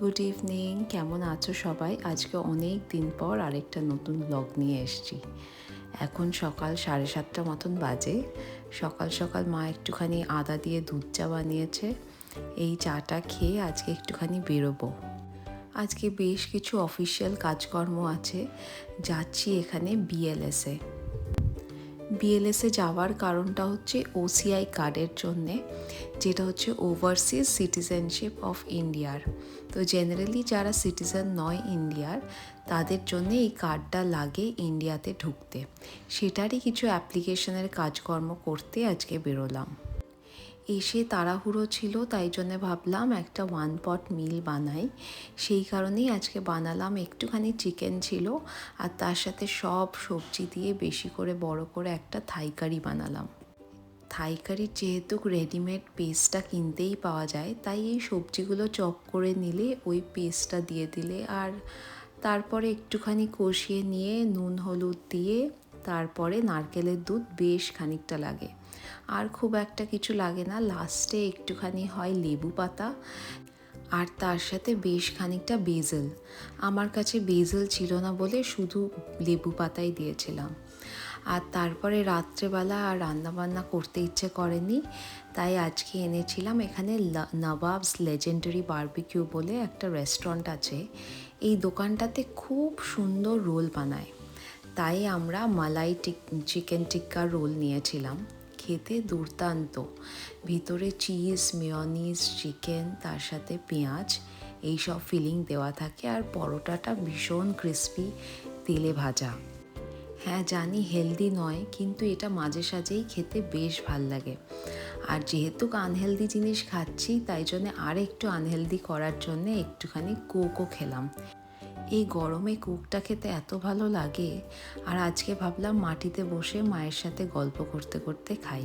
Good evening কেমন আছো সবাই? আজকে অনেক দিন পর আরেকটা নতুন ব্লগ নিয়ে এসেছি। এখন সকাল সাড়ে সাতটা মতন বাজে। সকাল সকাল মা একটুখানি আদা দিয়ে দুধ চা বানিয়েছে। এই চাটা খেয়ে আজকে একটুখানি বেরোবো। আজকে বেশ কিছু অফিসিয়াল কাজকর্ম আছে। যাচ্ছি এখানে বিএলএসে বিএলএসে যাওয়ার কারণটা হচ্ছে ওসিআই কার্ডের জন্যে, যেটা হচ্ছে ওভারসিজ সিটিজেনশিপ অফ ইন্ডিয়ার তো জেনারেলি যারা সিটিজেন নয় ইন্ডিয়ার তাদের জন্য এই কার্ডটা লাগে ইন্ডিয়াতে ঢুকতে। সেটারই কিছু অ্যাপ্লিকেশনের কাজকর্ম করতে আজকে বেরোলাম। এসে তাড়াহুড়ো ছিল, তাই জন্য ভাবলাম একটা ওয়ান পট মিল বানাই। সেই কারণেই আজকে বানালাম, একটুখানি চিকেন ছিল, আর তার সাথে সব সবজি দিয়ে বেশি করে বড় করে একটা থাই কারি বানালাম। থাই কারির যেহেতু রেডিমেড পেস্টটা কিনতেই পাওয়া যায়, তাই এই সবজিগুলো চপ করে নিলে ওই পেস্টটা দিয়ে দিলে, আর তারপরে একটুখানি কষিয়ে নিয়ে নুন, হলুদ দিয়ে তারপরে নারকেলের দুধ বেশ খানিকটা লাগে। আর খুব একটা কিছু লাগে না। লাস্টে একটুখানি হয় লেবু পাতা আর তার সাথে বেশ খানিকটা বেজেল। আমার কাছে বেজেল ছিল না বলে শুধু লেবু পাতাই দিয়েছিলাম। আর তারপরে রাত্রেবেলা আর রান্নাবান্না করতে ইচ্ছে করেনি। তাই আজকে এনেছিলাম এখানে নবাবস লেজেন্ডারি বার্বিকিউ বলে একটা রেস্টুরেন্ট আছে। এই দোকানটাতে খুব সুন্দর রোল বানায়। তাই আমরা মালাই চিকেন টিক্কা রোল নিয়েছিলাম। খেতে দুর্দান্ত। ভিতরে চিজ, মেয়নিজ, চিকেন, তার সাথে পেঁয়াজ, এইসব ফিলিং দেওয়া থাকে আর পরোটাটা ভীষণ ক্রিস্পি, তেলে ভাজা। হ্যাঁ জানি হেলদি নয়, কিন্তু এটা মাঝে সাঝেই খেতে বেশ ভালো লাগে। আর যেহেতু আনহেলদি জিনিস খাচ্ছি, তাই জন্য আর একটু আনহেলদি করার জন্য একটুখানি কোকও খেলাম। এই গরমে কুকটা খেতে এত ভালো লাগে। আর আজকে ভাবলাম মাটিতে বসে মায়ের সাথে গল্প করতে করতে খাই।